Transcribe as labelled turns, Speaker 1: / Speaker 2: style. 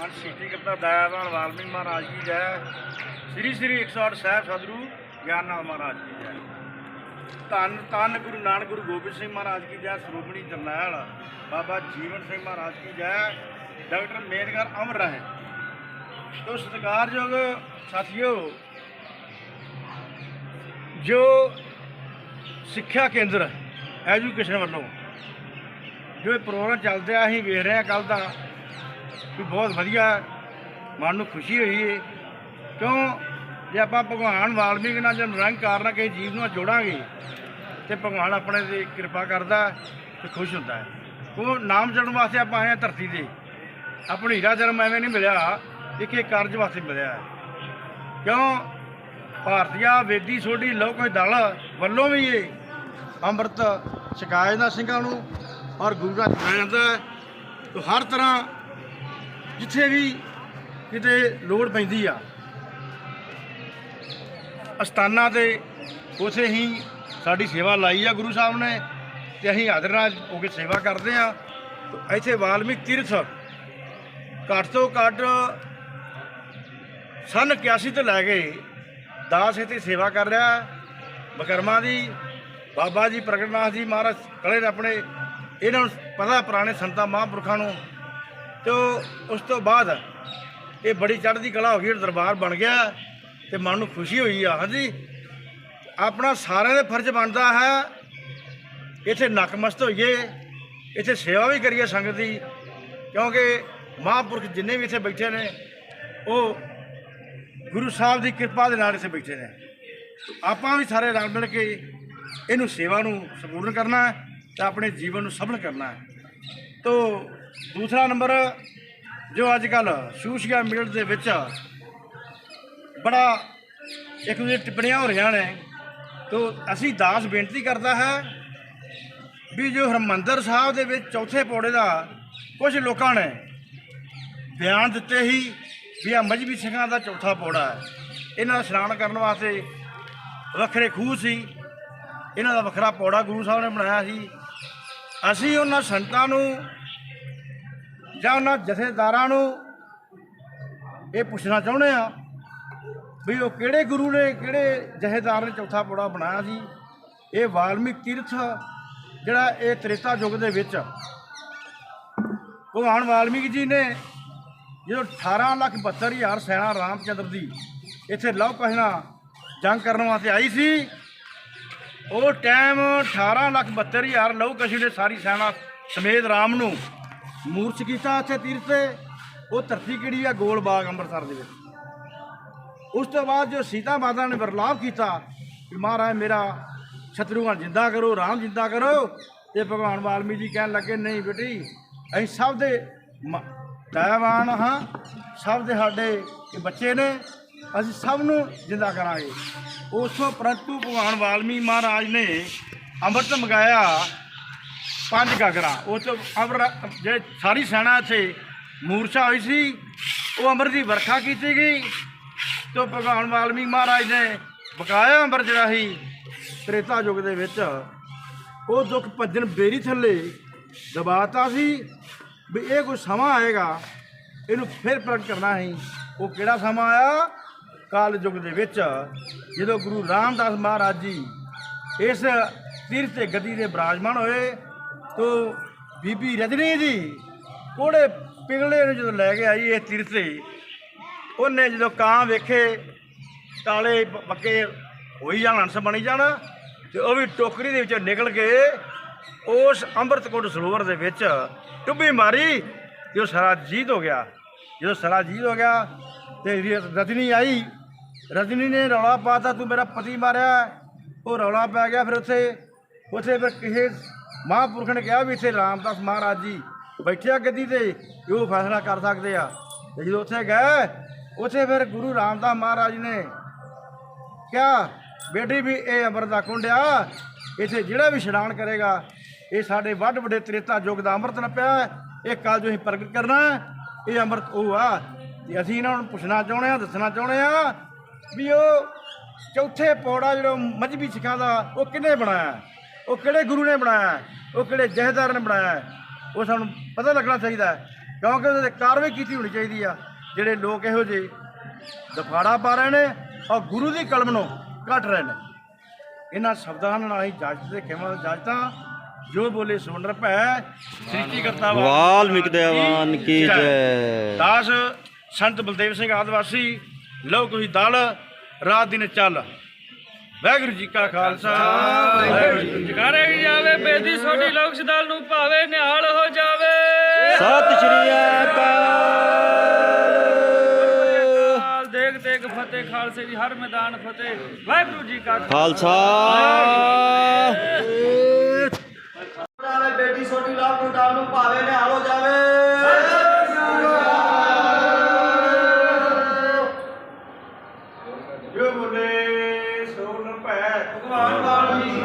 Speaker 1: ਮਹਾਨ ਸ੍ਰਿਸ਼ਟੀ ਕਰਤਾ ਦਇਆਵਾਨ ਵਾਲਮੀਕ ਮਹਾਰਾਜ ਕੀ ਜੈ। ਸ੍ਰੀ ਸ੍ਰੀ 108 ਸਾਹਿਬ ਸਤਿਗੁਰੂ ਗਿਆਨਨਾਥ ਮਹਾਰਾਜ ਕੀ ਜੈ। ਧੰਨ ਧੰਨ ਗੁਰੂ ਨਾਨਕ ਗੁਰੂ ਗੋਬਿੰਦ ਸਿੰਘ ਮਹਾਰਾਜ ਕੀ ਜੈ, ਸਰੋਮਣੀ ਜਰਨੈਲ ਬਾਬਾ ਜੀਵਨ ਸਿੰਘ ਮਹਾਰਾਜ ਕੀ ਜੈ, ਡਾਕਟਰ ਮੇਦਗਰ ਅਮਰ ਰਹੇ। ਤੋ ਸਤਿਕਾਰਯੋਗ ਸਾਥੀਓ, ਜੋ ਸਿੱਖਿਆ ਕੇਂਦਰ ਐਜੂਕੇਸ਼ਨ ਵੱਲੋਂ, ਜੋ ਇਹ ਪ੍ਰੋਗਰਾਮ ਚੱਲ ਰਿਹਾ ਅਸੀਂ ਵੇਖ ਰਹੇ ਹਾਂ ਕੱਲ ਦਾ ਵੀ ਬਹੁਤ ਵਧੀਆ ਮਨ ਨੂੰ ਖੁਸ਼ੀ ਹੋਈ ਏ। ਕਿਉਂ? ਜੇ ਆਪਾਂ ਭਗਵਾਨ ਵਾਲਮੀਕ ਨਾਲ ਜਨ ਰੰਗ ਕਾਰਨਾ ਕਿਸੇ ਜੀਵ ਨੂੰ ਜੋੜਾਂਗੇ, ਤੇ ਭਗਵਾਨ ਆਪਣੇ ਤੇ ਕਿਰਪਾ ਕਰਦਾ ਤੇ ਖੁਸ਼ ਹੁੰਦਾ ਹੈ। ਉਹ ਨਾਮ ਜੜਨ ਵਾਸਤੇ ਆਪਾਂ ਆਏ ਹਾਂ ਧਰਤੀ ਤੇ। ਆਪਣੀ ਹੀਰਾ ਜਨਮ ਐਵੇਂ ਨਹੀਂ ਮਿਲਿਆ। ਇੱਕ ਇਹ ਕਾਰਜ ਵਾਸਤੇ ਮਿਲਿਆ ਕਿਉਂ? ਭਾਰਤੀਆ ਵੇਦੀ ਸੋਢੀ ਲੋਕ ਦਲ ਵੱਲੋਂ ਵੀ ਇਹ ਅੰਮ੍ਰਿਤ ਛਕਾਇਆ ਜਾਂਦਾ ਸਿੰਘਾਂ ਨੂੰ। ਔਰ ਗੁਰੂ ਦਾ ਜਾਂਦਾ ਹਰ ਤਰ੍ਹਾਂ ਜਿੱਥੇ ਵੀ ਕਿਤੇ ਲੋੜ ਪੈਂਦੀ ਆ, ਅਸਥਾਨਾਂ ਤੇ ਉਥੇ ਹੀ ਸਾਡੀ ਸੇਵਾ ਲਾਈ ਆ ਗੁਰੂ ਸਾਹਿਬ ਨੇ ਤੇ ਅਸੀਂ ਹਾਜ਼ਰ ਨਾਲ ਹੋ ਕੇ ਸੇਵਾ ਕਰਦੇ ਆ। ਇੱਥੇ ਵਾਲਮੀਕ ਤੀਰਥ ਘੱਟ ਤੋਂ ਘੱਟ ਸਨ 81 ਤੋਂ ਲੈ ਕੇ ਦਾਸ ਇੱਥੇ ਸੇਵਾ ਕਰ ਰਿਹਾ ਬਕਰਮਾ ਦੀ, ਬਾਬਾ ਜੀ ਪ੍ਰਗਟਨਾਥ ਜੀ ਮਹਾਰਾਜ ਕਲੇ ਆਪਣੇ। ਇਹਨਾਂ ਨੂੰ ਪਤਾ ਪੁਰਾਣੇ ਸੰਤਾਂ ਮਹਾਂਪੁਰਖਾਂ ਨੂੰ ਤੇ ਉਹ- ਉਸ ਤੋਂ ਬਾਅਦ ਇਹ ਬੜੀ ਚੜ੍ਹਦੀ ਕਲਾ ਹੋ ਗਈ ਦਰਬਾਰ ਬਣ ਗਿਆ ਤੇ ਮਨ ਨੂੰ ਖੁਸ਼ੀ ਹੋਈ ਆ। ਹਾਂਜੀ, ਆਪਣਾ ਸਾਰਿਆਂ ਦੇ ਫਰਜ਼ ਬਣਦਾ ਹੈ, ਇੱਥੇ ਨਕਮਸਤ ਹੋਈਏ, ਇੱਥੇ ਸੇਵਾ ਵੀ ਕਰੀਏ ਸੰਗਤ ਦੀ, ਕਿਉਂਕਿ ਮਹਾਂਪੁਰਖ ਜਿੰਨੇ ਵੀ ਇੱਥੇ ਬੈਠੇ ਨੇ, ਉਹ ਗੁਰੂ ਸਾਹਿਬ ਦੀ ਕਿਰਪਾ ਦੇ ਨਾਲ ਇੱਥੇ ਬੈਠੇ ਨੇ। ਆਪਾਂ ਵੀ ਸਾਰੇ ਰਲ ਮਿਲ ਕੇ ਇਹਨੂੰ ਸੇਵਾ ਨੂੰ ਸੰਪੂਰਨ ਕਰਨਾ ਹੈ ਤੇ ਆਪਣੇ ਜੀਵਨ ਨੂੰ ਸਫਲ ਕਰਨਾ ਹੈ। ਤੋ ਦੂਸਰਾ ਨੰਬਰ ਜੋ ਅੱਜ ਕੱਲ ਸੋਸ਼ਲ ਮੀਡੀਆ ਦੇ ਵਿੱਚ ਬੜਾ ਇੱਕ ਦੂਜੇ ਟਿੱਪਣੀਆਂ ਹੋ ਰਹੀਆਂ ਨੇ। ਤੋ ਅਸੀਂ ਦਾਸ ਬੇਨਤੀ ਕਰਦਾ ਹੈ ਵੀ ਜੋ ਹਰਮੰਦਰ ਸਾਹਿਬ ਦੇ ਵਿੱਚ ਚੌਥੇ ਪੌੜੇ ਦਾ ਕੁਝ ਲੋਕਾਂ ਨੇ ਬਿਆਨ ਦਿੱਤੇ ਹੀ ਵੀ ਆ ਮਜਬੀ ਸਿੰਘਾਂ ਦਾ ਚੌਥਾ ਪੌੜਾ ਹੈ। ਇਹਨਾਂ ਦਾ ਇਸ਼ਨਾਨ ਕਰਨ ਵਾਸਤੇ ਵੱਖਰੇ ਖੂਹ ਸੀ। ਇਹਨਾਂ ਦਾ ਵੱਖਰਾ ਪੌੜਾ ਗੁਰੂ ਸਾਹਿਬ ਨੇ ਬਣਾਇਆ ਸੀ। ਅਸੀਂ ਉਹਨਾਂ ਸੰਤਾਂ ਨੂੰ ਜਾਂ ਉਹਨਾਂ ਜਥੇਦਾਰਾਂ ਨੂੰ ਇਹ ਪੁੱਛਣਾ ਚਾਹੁੰਦੇ ਆ ਵੀ ਉਹ ਕਿਹੜੇ ਗੁਰੂ ਨੇ, ਕਿਹੜੇ ਜਥੇਦਾਰ ਨੇ ਚੌਥਾ ਪੌੜਾ ਬਣਾਇਆ ਸੀ? ਇਹ ਵਾਲਮੀਕ ਤੀਰਥ ਜਿਹੜਾ ਇਹ ਤ੍ਰੇਤਾ ਯੁੱਗ ਦੇ ਵਿੱਚ ਭਗਵਾਨ ਵਾਲਮੀਕ ਜੀ ਨੇ ਜਦੋਂ 18 ਲੱਖ 72 ਹਜ਼ਾਰ ਸੈਨਾ ਰਾਮਚੰਦਰ ਦੀ ਇੱਥੇ ਲਵ ਕਹਿਣਾ ਜੰਗ ਕਰਨ ਵਾਸਤੇ ਆਈ ਸੀ, ਉਹ ਟਾਈਮ 18 ਲੱਖ 72 ਹਜ਼ਾਰ ਲਹੂ ਕਸ਼ੀ ਨੇ ਸਾਰੀ ਸੈਨਾ ਸਮੇਤ ਰਾਮ ਨੂੰ ਮੂਰਛ ਕੀਤਾ ਇੱਥੇ ਤੀਰਥ ਤੇ, ਉਹ ਧਰਤੀ ਕਿਹੜੀ ਆ? ਗੋਲ ਬਾਗ ਅੰਮ੍ਰਿਤਸਰ ਦੇ ਵਿੱਚ। ਉਸ ਤੋਂ ਬਾਅਦ ਜੋ ਸੀਤਾ ਮਾਤਾ ਨੇ ਵਰਲਾਪ ਕੀਤਾ ਕਿ ਮਹਾਰਾਜ ਮੇਰਾ ਸ਼ਤਰੂਆਂ ਜਿੰਦਾ ਕਰੋ, ਰਾਮ ਜਿੰਦਾ ਕਰੋ, ਤੇ ਭਗਵਾਨ ਵਾਲਮੀ ਜੀ ਕਹਿਣ ਲੱਗੇ, ਨਹੀਂ ਬੇਟੀ, ਅਸੀਂ ਸਭ ਦੇ ਮ- ਦਇਆਵਾਨ ਹਾਂ, ਸਭ ਦੇ ਸਾਡੇ ਬੱਚੇ ਨੇ, ਅਸੀਂ ਸਭ ਨੂੰ ਜਿੰਦਾ ਕਰਾਂਗੇ। ਉਸ ਤੋਂ ਪਰੰਤੂ ਭਗਵਾਨ ਵਾਲਮੀ ਮਹਾਰਾਜ ਨੇ ਅੰਮ੍ਰਿਤ ਮੰਗਾਇਆ ਪੰਜ ਗਾਗਰਾਂ। ਉਹ ਤੋਂ ਅਮਰ ਜਿਹੜੇ ਸਾਰੀ ਸੈਨਾ ਇੱਥੇ ਮੂਰਛਾ ਹੋਈ ਸੀ, ਉਹ ਅੰਮ੍ਰਿਤ ਦੀ ਵਰਖਾ ਕੀਤੀ ਗਈ। ਤੋਂ ਭਗਵਾਨ ਵਾਲਮੀਕ ਮਹਾਰਾਜ ਨੇ ਬਕਾਇਆ ਅੰਬਰ ਜਿਹੜਾ ਸੀ ਤ੍ਰੇਤਾ ਯੁੱਗ ਦੇ ਵਿੱਚ, ਉਹ ਦੁੱਖ ਭੱਜਣ ਬੇਰੀ ਥੱਲੇ ਦਬਾਤਾ ਸੀ ਵੀ ਇਹ ਕੋਈ ਸਮਾਂ ਆਏਗਾ, ਇਹਨੂੰ ਫਿਰ ਪ੍ਰਗਟ ਕਰਨਾ ਹੈ ਉਹ ਕਿਹੜਾ ਸਮਾਂ ਆਇਆ? ਕਾਲ ਯੁੱਗ ਦੇ ਵਿੱਚ, ਜਦੋਂ ਗੁਰੂ ਰਾਮਦਾਸ ਮਹਾਰਾਜ ਜੀ ਇਸ ਤੀਰਥ ਤੇ ਗੱਦੀ ਦੇ ਬਰਾਜਮਾਨ ਹੋਏ ਤੋ ਬੀਬੀ ਰਜਨੀ ਜੀ, ਕੋੜੇ ਪਿਗਲੇ ਨੂੰ ਜਦੋਂ ਲੈ ਕੇ ਆਈ ਇਹ ਤੀਰਥ ਤੇ ਉਹਨੇ ਜਦੋਂ ਕਾਂ ਵੇਖੇ ਕਾਲੇ ਪ- ਪੱਕੇ ਹੋਈ ਜਾਣ, ਹੰਸ ਬਣੀ ਜਾਣ, ਤੇ ਉਹ ਵੀ ਟੋਕਰੀ ਦੇ ਵਿੱਚੋਂ ਨਿਕਲ ਕੇ ਉਸ ਅੰਮ੍ਰਿਤਕੋਟ ਸਰੋਵਰ ਦੇ ਵਿੱਚ ਟੁੱਬੀ ਮਾਰੀ, ਤੇ ਉਹ ਸਾਰਾ ਜੀਤ ਹੋ ਗਿਆ। ਜਦੋਂ ਸਾਰਾ ਜੀਤ ਹੋ ਗਿਆ, ਤੇ ਰਜਨੀ ਆਈ, ਰਜਨੀ ਨੇ ਰੌਲਾ ਪਾਤਾ ਤੂੰ ਮੇਰਾ ਪਤੀ ਮਾਰਿਆ ਉਹ ਰੌਲਾ ਪੈ ਗਿਆ ਫਿਰ ਉੱਥੇ ਉੱਥੇ ਫਿਰ ਕਿਸੇ ਮਹਾਂਪੁਰਖ ਨੇ ਕਿਹਾ ਵੀ ਇੱਥੇ ਰਾਮਦਾਸ ਮਹਾਰਾਜ ਜੀ ਬੈਠਿਆ ਗੱਦੀ ਤੇ ਉਹ ਫੈਸਲਾ ਕਰ ਸਕਦੇ ਆ। ਤੇ ਜਦੋਂ ਉੱਥੇ ਗਏ, ਉੱਥੇ ਫਿਰ ਗੁਰੂ ਰਾਮਦਾਸ ਮਹਾਰਾਜ ਨੇ ਕਿਹਾ, ਬੇਟੀ ਵੀ ਇਹ ਅੰਮ੍ਰਿਤ ਦਾ ਕੁੰਡ ਆ, ਇੱਥੇ ਜਿਹੜਾ ਵੀ ਇਸ਼ਨਾਨ ਕਰੇਗਾ, ਇਹ ਸਾਡੇ ਵੱਡ ਵੱਡੇ ਤ੍ਰੇਤਾ ਯੁੱਗ ਦਾ ਅੰਮ੍ਰਿਤ ਨਪਿਆ, ਇਹ ਕੱਲ ਜੋ ਅਸੀਂ ਪ੍ਰਗਟ ਕਰਨਾ, ਇਹ ਅੰਮ੍ਰਿਤ ਉਹ ਆ। ਤੇ ਅਸੀਂ ਇਹਨਾਂ ਨੂੰ ਪੁੱਛਣਾ ਚਾਹੁੰਦੇ ਆ, ਦੱਸਣਾ ਚਾਹੁੰਦੇ ਆ ਵੀ ਉਹ ਚੌਥੇ ਪੌੜਾ ਜਿਹੜਾ ਮਜਬੀ ਸਿੱਖਾਂ ਦਾ, ਉਹ ਕਿਹਨੇ ਬਣਾਇਆ? ਉਹ ਕਿਹੜੇ ਗੁਰੂ ਨੇ ਬਣਾਇਆ? ਉਹ ਕਿਹੜੇ ਜਹੇਦਾਰ ਨੇ ਬਣਾਇਆ? ਉਹ ਸਾਨੂੰ ਪਤਾ ਲੱਗਣਾ ਚਾਹੀਦਾ ਹੈ। ਕਿਉਂਕਿ ਉਹਦੇ ਤੇ ਕਾਰਵਾਈ ਕੀਤੀ ਹੋਣੀ ਚਾਹੀਦੀ ਆ। ਜਿਹੜੇ ਲੋਕ ਇਹੋ ਜਿਹੇ ਦਫਾੜਾ ਪਾ ਰਹੇ ਨੇ ਔਰ ਗੁਰੂ ਦੀ ਕਲਮ ਨੂੰ ਕੱਟ ਰਹੇ ਨੇ। ਇਹਨਾਂ ਸ਼ਬਦਾਂ ਨਾਲ ਹੀ ਜੱਜ ਦੇ ਖੇਮਾ ਜੱਜਤਾ ਜੋ ਬੋਲੇ ਸੁਣ ਭੈ ਸ੍ਰਿਸ਼ਟੀ ਕਰਤਾ
Speaker 2: ਵਾਲਮੀਕ ਦੇਵਾਨ ਕੀ ਜੈ।
Speaker 1: ਦਾਸ ਸੰਤ ਬਲਦੇਵ ਸਿੰਘ ਆਦਿਵਾਸੀ ਲਓ ਕੋਈ ਦਲ ਰਾਤ ਦਿਨ ਚੱਲ। ਵਾਹਿਗੁਰੂ ਜੀ ਕਾ ਖਾਲਸਾ। ਵਾਹਿਗੁਰੂ ਜੀ ਕੀ ਫਤਿਹ।
Speaker 3: ਕਰੇ ਜਾਵੇ ਬੇਦੀ ਸੋਡੀ ਲੋਕ ਸਦਲ ਨੂੰ ਭਾਵੇ ਨਿਹਾਲ ਹੋ ਜਾਵੇ।
Speaker 2: ਸਤਿ ਸ਼੍ਰੀ ਅਕਾਲ।
Speaker 3: ਕਾਲ ਦੇਖ ਦੇਖ ਫਤਿਹ ਖਾਲਸੇ ਦੀ ਹਰ ਮੈਦਾਨ ਫਤਿਹ। ਵਾਹਿਗੁਰੂ ਜੀ ਕਾ
Speaker 2: ਖਾਲਸਾ।
Speaker 1: ਭੈ ਭਗਵਾਨ ਵਾਲਮੀਕ